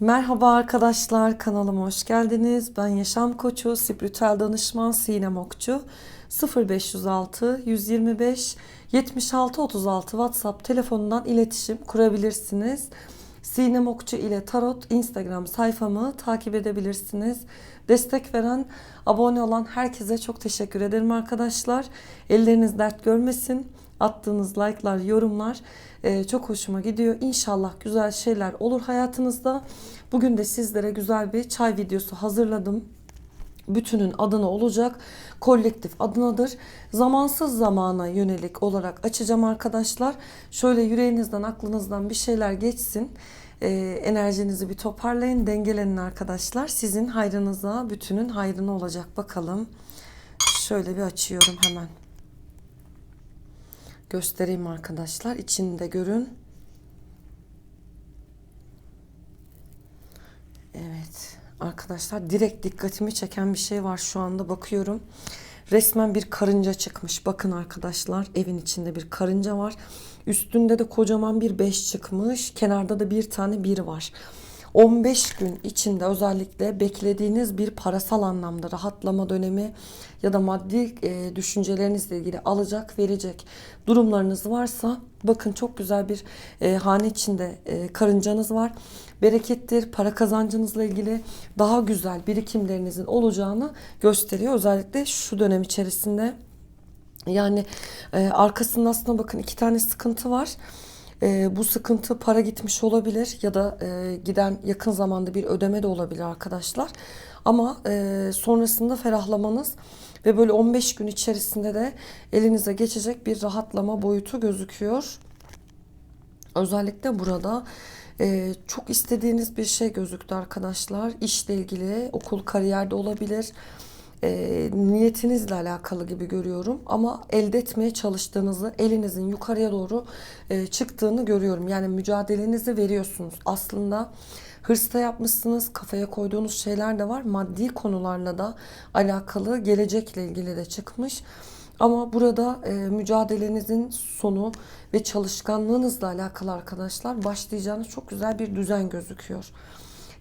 Merhaba arkadaşlar, kanalıma hoş geldiniz. Ben Yaşam Koçu, Spiritüel Danışman Sinem Okçu. 0506 125 76 36 WhatsApp telefonundan iletişim kurabilirsiniz. Sinem Okçu ile Tarot Instagram sayfamı takip edebilirsiniz. Destek veren, abone olan herkese çok teşekkür ederim arkadaşlar. Elleriniz dert görmesin. Attığınız like'lar, yorumlar e, çok hoşuma gidiyor. İnşallah güzel şeyler olur hayatınızda. Bugün de sizlere güzel bir çay videosu hazırladım. Bütünün adına olacak. Kolektif adınadır. Zamansız zamana yönelik olarak açacağım arkadaşlar. Şöyle yüreğinizden, aklınızdan bir şeyler geçsin. E, enerjinizi bir toparlayın, dengelenin arkadaşlar. Sizin hayrınıza, bütünün hayrına olacak. Bakalım. Şöyle bir açıyorum hemen göstereyim arkadaşlar. İçinde görün. Evet arkadaşlar direkt dikkatimi çeken bir şey var şu anda bakıyorum. Resmen bir karınca çıkmış. Bakın arkadaşlar evin içinde bir karınca var. Üstünde de kocaman bir beş çıkmış. Kenarda da bir tane bir var. 15 gün içinde özellikle beklediğiniz bir parasal anlamda rahatlama dönemi ya da maddi e, düşüncelerinizle ilgili alacak verecek durumlarınız varsa bakın çok güzel bir e, hane içinde e, karıncanız var. Berekettir, para kazancınızla ilgili daha güzel birikimlerinizin olacağını gösteriyor. Özellikle şu dönem içerisinde yani e, arkasında aslında bakın iki tane sıkıntı var. E, bu sıkıntı para gitmiş olabilir ya da e, giden yakın zamanda bir ödeme de olabilir arkadaşlar. Ama e, sonrasında ferahlamanız ve böyle 15 gün içerisinde de elinize geçecek bir rahatlama boyutu gözüküyor. Özellikle burada e, çok istediğiniz bir şey gözüktü arkadaşlar. İşle ilgili, okul, kariyerde olabilir e, niyetinizle alakalı gibi görüyorum ama elde etmeye çalıştığınızı elinizin yukarıya doğru e, çıktığını görüyorum. Yani mücadelenizi veriyorsunuz. Aslında hırsla yapmışsınız, kafaya koyduğunuz şeyler de var. Maddi konularla da alakalı, gelecekle ilgili de çıkmış. Ama burada e, mücadelenizin sonu ve çalışkanlığınızla alakalı arkadaşlar başlayacağınız çok güzel bir düzen gözüküyor.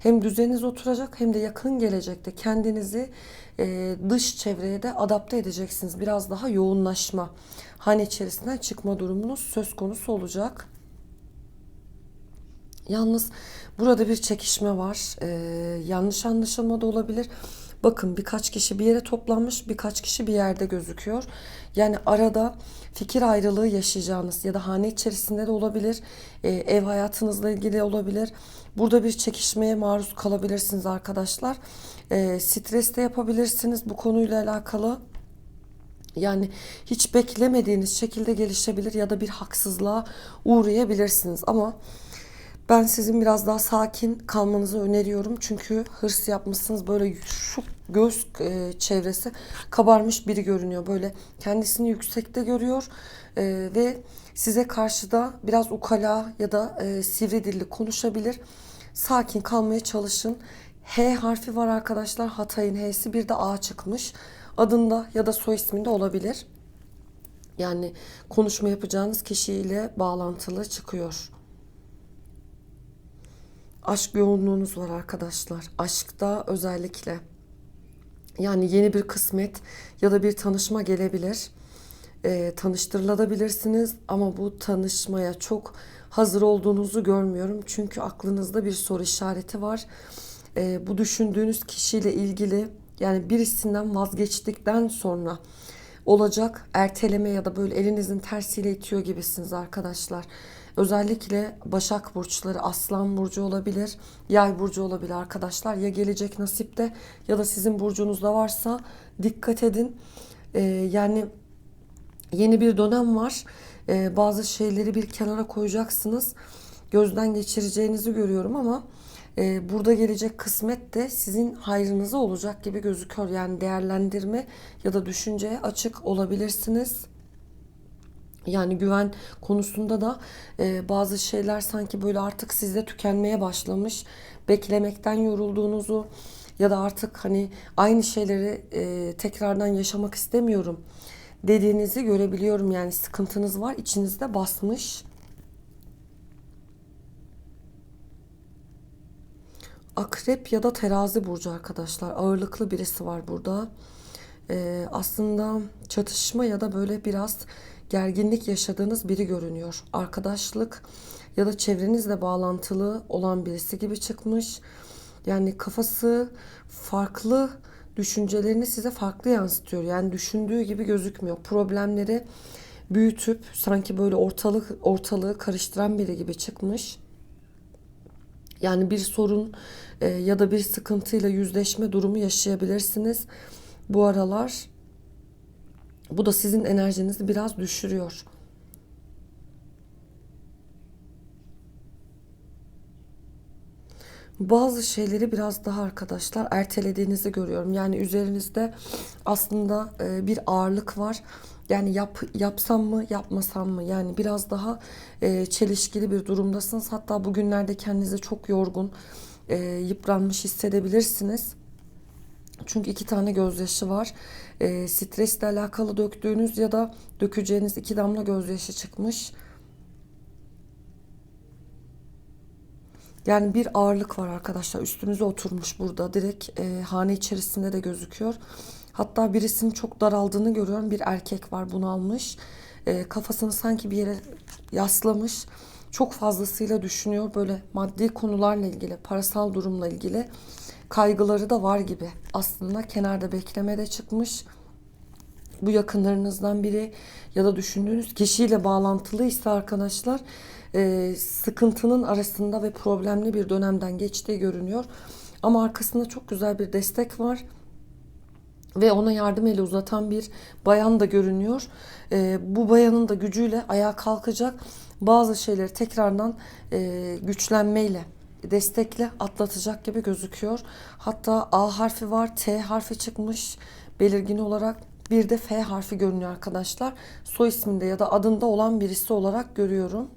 Hem düzeniniz oturacak hem de yakın gelecekte kendinizi e, dış çevreye de adapte edeceksiniz. Biraz daha yoğunlaşma, hane içerisinden çıkma durumunuz söz konusu olacak. Yalnız burada bir çekişme var. Ee, yanlış anlaşılma da olabilir. Bakın birkaç kişi bir yere toplanmış, birkaç kişi bir yerde gözüküyor. Yani arada fikir ayrılığı yaşayacağınız ya da hane içerisinde de olabilir, e, ev hayatınızla ilgili olabilir. Burada bir çekişmeye maruz kalabilirsiniz arkadaşlar. E, stres de yapabilirsiniz bu konuyla alakalı. Yani hiç beklemediğiniz şekilde gelişebilir ya da bir haksızlığa uğrayabilirsiniz ama ben sizin biraz daha sakin kalmanızı öneriyorum. Çünkü hırs yapmışsınız. Böyle şu göz e, çevresi kabarmış biri görünüyor. Böyle kendisini yüksekte görüyor. E, ve size karşı da biraz ukala ya da e, sivri dilli konuşabilir. Sakin kalmaya çalışın. H harfi var arkadaşlar. Hatay'ın H'si bir de A çıkmış. Adında ya da soy isminde olabilir. Yani konuşma yapacağınız kişiyle bağlantılı çıkıyor aşk yoğunluğunuz var arkadaşlar. Aşkta özellikle. Yani yeni bir kısmet ya da bir tanışma gelebilir. E, tanıştırılabilirsiniz ama bu tanışmaya çok hazır olduğunuzu görmüyorum. Çünkü aklınızda bir soru işareti var. E, bu düşündüğünüz kişiyle ilgili yani birisinden vazgeçtikten sonra olacak erteleme ya da böyle elinizin tersiyle itiyor gibisiniz arkadaşlar. Özellikle Başak burçları, Aslan burcu olabilir, Yay burcu olabilir arkadaşlar. Ya gelecek nasipte ya da sizin burcunuzda varsa dikkat edin. Ee, yani yeni bir dönem var. Ee, bazı şeyleri bir kenara koyacaksınız. Gözden geçireceğinizi görüyorum ama e, burada gelecek kısmet de sizin hayrınıza olacak gibi gözüküyor. Yani değerlendirme ya da düşünceye açık olabilirsiniz. Yani güven konusunda da e, bazı şeyler sanki böyle artık sizde tükenmeye başlamış. Beklemekten yorulduğunuzu ya da artık hani aynı şeyleri e, tekrardan yaşamak istemiyorum dediğinizi görebiliyorum. Yani sıkıntınız var, içinizde basmış. Akrep ya da terazi burcu arkadaşlar. Ağırlıklı birisi var burada. Ee, aslında çatışma ya da böyle biraz gerginlik yaşadığınız biri görünüyor. Arkadaşlık ya da çevrenizle bağlantılı olan birisi gibi çıkmış. Yani kafası farklı düşüncelerini size farklı yansıtıyor. Yani düşündüğü gibi gözükmüyor. Problemleri büyütüp sanki böyle ortalık ortalığı karıştıran biri gibi çıkmış. Yani bir sorun e, ya da bir sıkıntıyla yüzleşme durumu yaşayabilirsiniz bu aralar. Bu da sizin enerjinizi biraz düşürüyor. Bazı şeyleri biraz daha arkadaşlar ertelediğinizi görüyorum. Yani üzerinizde aslında e, bir ağırlık var. Yani yap, yapsam mı yapmasam mı yani biraz daha e, çelişkili bir durumdasınız. Hatta bugünlerde kendinizi çok yorgun, e, yıpranmış hissedebilirsiniz. Çünkü iki tane gözyaşı var. E, stresle alakalı döktüğünüz ya da dökeceğiniz iki damla gözyaşı çıkmış. Yani bir ağırlık var arkadaşlar. Üstünüze oturmuş burada. Direkt e, hane içerisinde de gözüküyor. Hatta birisinin çok daraldığını görüyorum. Bir erkek var bunu almış. E, kafasını sanki bir yere yaslamış. Çok fazlasıyla düşünüyor. Böyle maddi konularla ilgili parasal durumla ilgili kaygıları da var gibi aslında kenarda beklemede çıkmış bu yakınlarınızdan biri ya da düşündüğünüz kişiyle bağlantılıysa arkadaşlar e, sıkıntının arasında ve problemli bir dönemden geçtiği görünüyor. Ama arkasında çok güzel bir destek var ve ona yardım eli uzatan bir bayan da görünüyor. E, bu bayanın da gücüyle ayağa kalkacak bazı şeyleri tekrardan e, güçlenmeyle destekle atlatacak gibi gözüküyor. Hatta A harfi var, T harfi çıkmış belirgin olarak. Bir de F harfi görünüyor arkadaşlar. Soy isminde ya da adında olan birisi olarak görüyorum.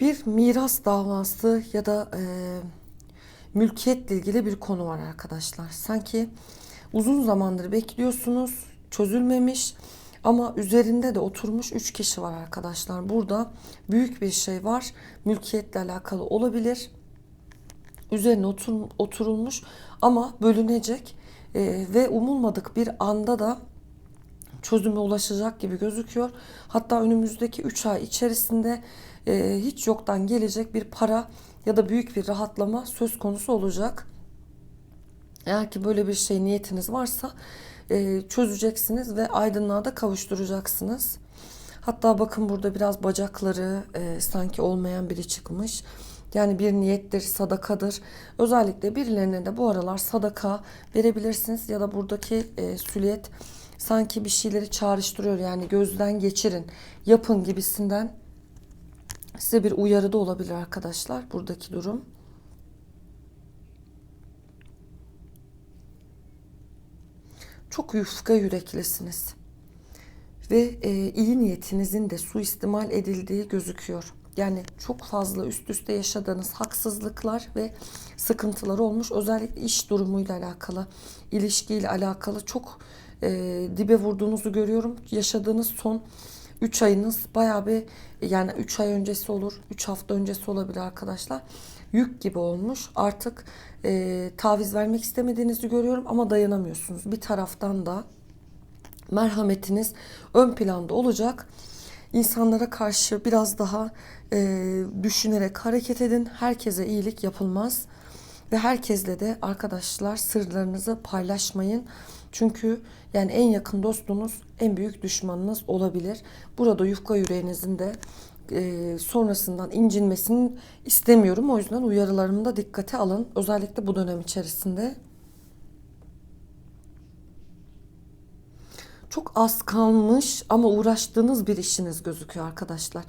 Bir miras davası ya da e, mülkiyetle ilgili bir konu var arkadaşlar. Sanki uzun zamandır bekliyorsunuz, çözülmemiş ama üzerinde de oturmuş 3 kişi var arkadaşlar. Burada büyük bir şey var. Mülkiyetle alakalı olabilir. Üzerine otur, oturulmuş ama bölünecek e, ve umulmadık bir anda da çözüme ulaşacak gibi gözüküyor. Hatta önümüzdeki 3 ay içerisinde e, hiç yoktan gelecek bir para ya da büyük bir rahatlama söz konusu olacak. Eğer ki böyle bir şey niyetiniz varsa e, çözeceksiniz ve aydınlığa da kavuşturacaksınız. Hatta bakın burada biraz bacakları e, sanki olmayan biri çıkmış. Yani bir niyettir, sadakadır. Özellikle birilerine de bu aralar sadaka verebilirsiniz ya da buradaki e, süliyet sanki bir şeyleri çağrıştırıyor. Yani gözden geçirin, yapın gibisinden size bir uyarı da olabilir arkadaşlar buradaki durum. Çok yufka yüreklisiniz. Ve e, iyi niyetinizin de suistimal edildiği gözüküyor. Yani çok fazla üst üste yaşadığınız haksızlıklar ve sıkıntılar olmuş. Özellikle iş durumuyla alakalı, ilişkiyle alakalı çok e, dibe vurduğunuzu görüyorum. Yaşadığınız son 3 ayınız bayağı bir yani 3 ay öncesi olur, 3 hafta öncesi olabilir arkadaşlar. Yük gibi olmuş. Artık e, taviz vermek istemediğinizi görüyorum ama dayanamıyorsunuz. Bir taraftan da merhametiniz ön planda olacak. İnsanlara karşı biraz daha e, düşünerek hareket edin. Herkese iyilik yapılmaz. Ve herkesle de arkadaşlar sırlarınızı paylaşmayın. Çünkü yani en yakın dostunuz en büyük düşmanınız olabilir. Burada yufka yüreğinizin de e, sonrasından incinmesini istemiyorum. O yüzden uyarılarımı da dikkate alın. Özellikle bu dönem içerisinde. Çok az kalmış ama uğraştığınız bir işiniz gözüküyor arkadaşlar.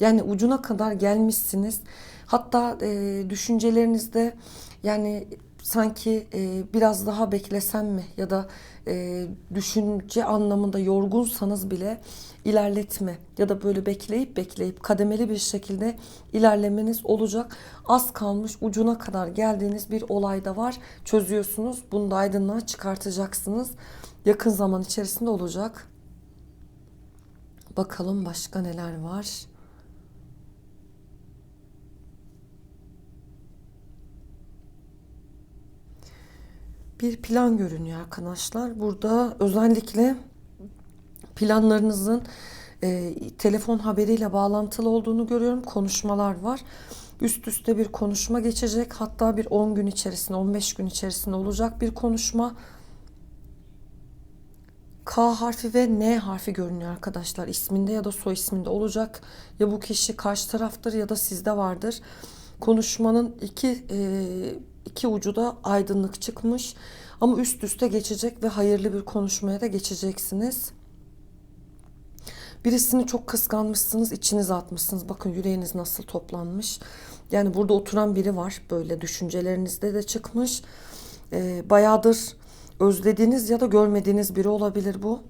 Yani ucuna kadar gelmişsiniz. Hatta e, düşüncelerinizde yani sanki e, biraz daha beklesem mi ya da e, düşünce anlamında yorgunsanız bile ilerletme ya da böyle bekleyip bekleyip kademeli bir şekilde ilerlemeniz olacak. Az kalmış ucuna kadar geldiğiniz bir olay da var. Çözüyorsunuz. Bunu da aydınlığa çıkartacaksınız. Yakın zaman içerisinde olacak. Bakalım başka neler var. Bir plan görünüyor arkadaşlar. Burada özellikle planlarınızın e, telefon haberiyle bağlantılı olduğunu görüyorum. Konuşmalar var. Üst üste bir konuşma geçecek. Hatta bir 10 gün içerisinde, 15 gün içerisinde olacak bir konuşma. K harfi ve N harfi görünüyor arkadaşlar. İsminde ya da soy isminde olacak. Ya bu kişi karşı taraftır ya da sizde vardır. Konuşmanın iki e, iki ucu da aydınlık çıkmış. Ama üst üste geçecek ve hayırlı bir konuşmaya da geçeceksiniz. Birisini çok kıskanmışsınız, içinize atmışsınız. Bakın yüreğiniz nasıl toplanmış. Yani burada oturan biri var. Böyle düşüncelerinizde de çıkmış. Ee, bayağıdır özlediğiniz ya da görmediğiniz biri olabilir bu.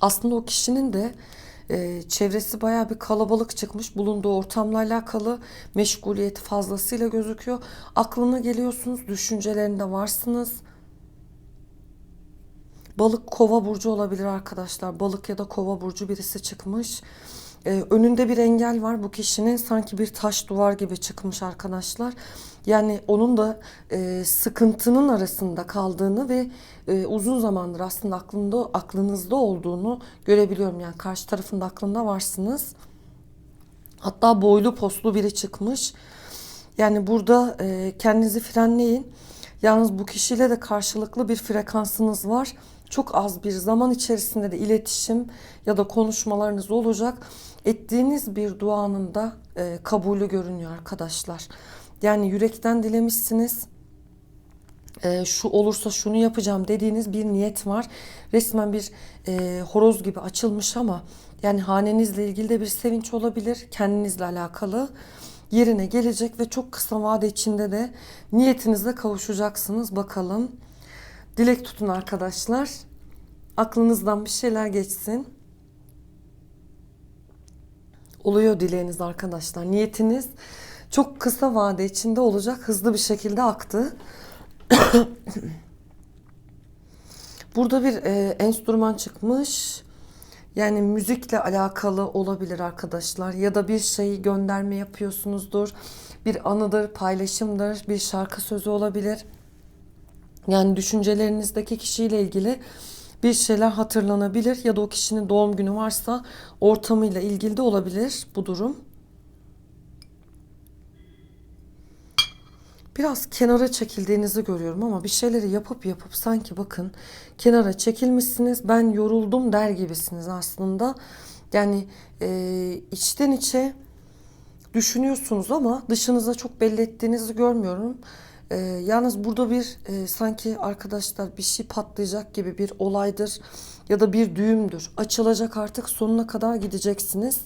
Aslında o kişinin de e, çevresi bayağı bir kalabalık çıkmış. Bulunduğu ortamla alakalı meşguliyeti fazlasıyla gözüküyor. Aklına geliyorsunuz, düşüncelerinde varsınız. Balık kova burcu olabilir arkadaşlar. Balık ya da kova burcu birisi çıkmış. Ee, önünde bir engel var. Bu kişinin sanki bir taş duvar gibi çıkmış arkadaşlar. Yani onun da e, sıkıntının arasında kaldığını ve e, uzun zamandır aslında aklında aklınızda olduğunu görebiliyorum. Yani karşı tarafında aklında varsınız. Hatta boylu poslu biri çıkmış. Yani burada e, kendinizi frenleyin. Yalnız bu kişiyle de karşılıklı bir frekansınız var. Çok az bir zaman içerisinde de iletişim ya da konuşmalarınız olacak. Ettiğiniz bir duanın da e, kabulü görünüyor arkadaşlar. Yani yürekten dilemişsiniz. E, şu olursa şunu yapacağım dediğiniz bir niyet var. Resmen bir e, horoz gibi açılmış ama yani hanenizle ilgili de bir sevinç olabilir. Kendinizle alakalı yerine gelecek ve çok kısa vade içinde de niyetinizle kavuşacaksınız. Bakalım. Dilek tutun arkadaşlar. Aklınızdan bir şeyler geçsin. Oluyor dileğiniz arkadaşlar. Niyetiniz çok kısa vade içinde olacak. Hızlı bir şekilde aktı. Burada bir e, enstrüman çıkmış. Yani müzikle alakalı olabilir arkadaşlar ya da bir şeyi gönderme yapıyorsunuzdur. Bir anıdır, paylaşımdır, bir şarkı sözü olabilir. Yani düşüncelerinizdeki kişiyle ilgili bir şeyler hatırlanabilir ya da o kişinin doğum günü varsa ortamıyla ilgili de olabilir bu durum. Biraz kenara çekildiğinizi görüyorum ama bir şeyleri yapıp yapıp sanki bakın kenara çekilmişsiniz ben yoruldum der gibisiniz aslında. Yani e, içten içe düşünüyorsunuz ama dışınıza çok belli ettiğinizi görmüyorum. E, yalnız burada bir e, sanki arkadaşlar bir şey patlayacak gibi bir olaydır ya da bir düğümdür. Açılacak artık sonuna kadar gideceksiniz.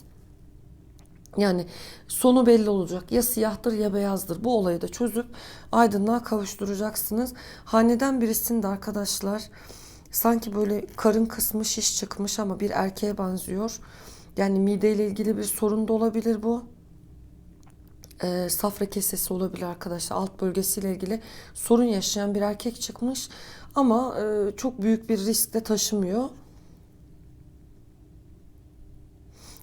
Yani sonu belli olacak. Ya siyahtır ya beyazdır. Bu olayı da çözüp aydınlığa kavuşturacaksınız. Haneden birisinde arkadaşlar sanki böyle karın kısmı şiş çıkmış ama bir erkeğe benziyor. Yani mideyle ilgili bir sorun da olabilir bu. Ee, safra kesesi olabilir arkadaşlar. Alt bölgesiyle ilgili sorun yaşayan bir erkek çıkmış. Ama e, çok büyük bir risk de taşımıyor.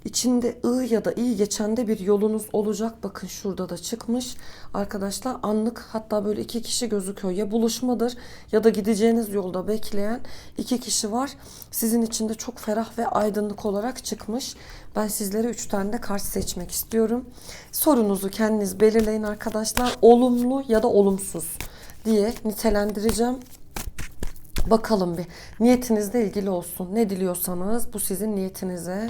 İçinde I ya da İ geçen de bir yolunuz olacak. Bakın şurada da çıkmış. Arkadaşlar anlık hatta böyle iki kişi gözüküyor. Ya buluşmadır ya da gideceğiniz yolda bekleyen iki kişi var. Sizin için de çok ferah ve aydınlık olarak çıkmış. Ben sizlere üç tane de kart seçmek istiyorum. Sorunuzu kendiniz belirleyin arkadaşlar. Olumlu ya da olumsuz diye nitelendireceğim. Bakalım bir niyetinizle ilgili olsun. Ne diliyorsanız bu sizin niyetinize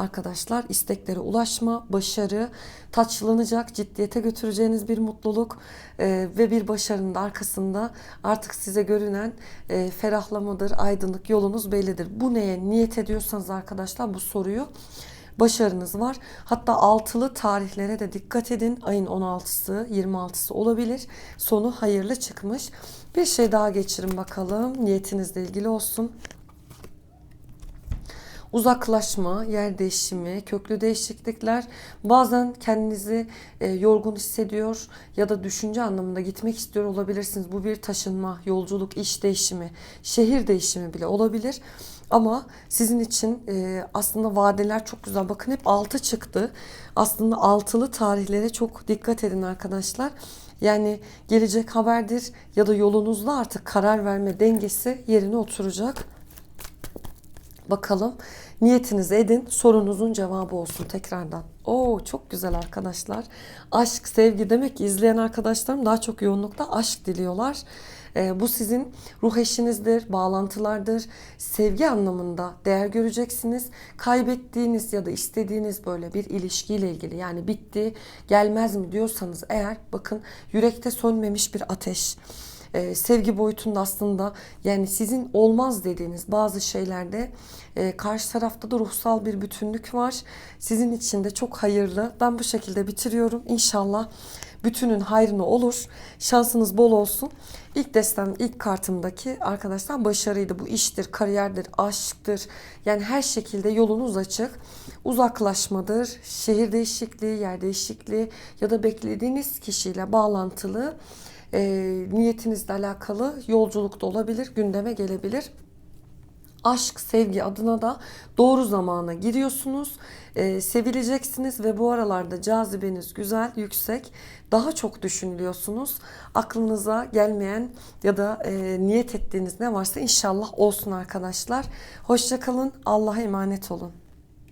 arkadaşlar isteklere ulaşma, başarı, taçlanacak, ciddiyete götüreceğiniz bir mutluluk e, ve bir başarının da arkasında artık size görünen e, ferahlamadır, aydınlık yolunuz bellidir. Bu neye niyet ediyorsanız arkadaşlar bu soruyu başarınız var. Hatta altılı tarihlere de dikkat edin. Ayın 16'sı, 26'sı olabilir. Sonu hayırlı çıkmış. Bir şey daha geçirin bakalım. Niyetinizle ilgili olsun uzaklaşma, yer değişimi, köklü değişiklikler, bazen kendinizi e, yorgun hissediyor ya da düşünce anlamında gitmek istiyor olabilirsiniz. Bu bir taşınma, yolculuk, iş değişimi, şehir değişimi bile olabilir. Ama sizin için e, aslında vadeler çok güzel. Bakın hep altı çıktı. Aslında altılı tarihlere çok dikkat edin arkadaşlar. Yani gelecek haberdir ya da yolunuzda artık karar verme dengesi yerine oturacak. Bakalım niyetinizi edin sorunuzun cevabı olsun tekrardan. Oo çok güzel arkadaşlar. Aşk, sevgi demek ki izleyen arkadaşlarım daha çok yoğunlukta aşk diliyorlar. Ee, bu sizin ruh eşinizdir, bağlantılardır. Sevgi anlamında değer göreceksiniz. Kaybettiğiniz ya da istediğiniz böyle bir ilişkiyle ilgili yani bitti, gelmez mi diyorsanız eğer bakın yürekte sönmemiş bir ateş e, sevgi boyutunda aslında yani sizin olmaz dediğiniz bazı şeylerde e, karşı tarafta da ruhsal bir bütünlük var. Sizin için de çok hayırlı. Ben bu şekilde bitiriyorum. İnşallah bütünün hayrına olur. Şansınız bol olsun. İlk destem, ilk kartımdaki arkadaşlar başarıydı. Bu iştir, kariyerdir, aşktır. Yani her şekilde yolunuz açık. Uzaklaşmadır, şehir değişikliği, yer değişikliği ya da beklediğiniz kişiyle bağlantılı e, niyetinizle alakalı yolculukta olabilir, gündeme gelebilir. Aşk, sevgi adına da doğru zamana giriyorsunuz. E, sevileceksiniz ve bu aralarda cazibeniz güzel, yüksek. Daha çok düşünülüyorsunuz. Aklınıza gelmeyen ya da e, niyet ettiğiniz ne varsa inşallah olsun arkadaşlar. Hoşçakalın. Allah'a emanet olun.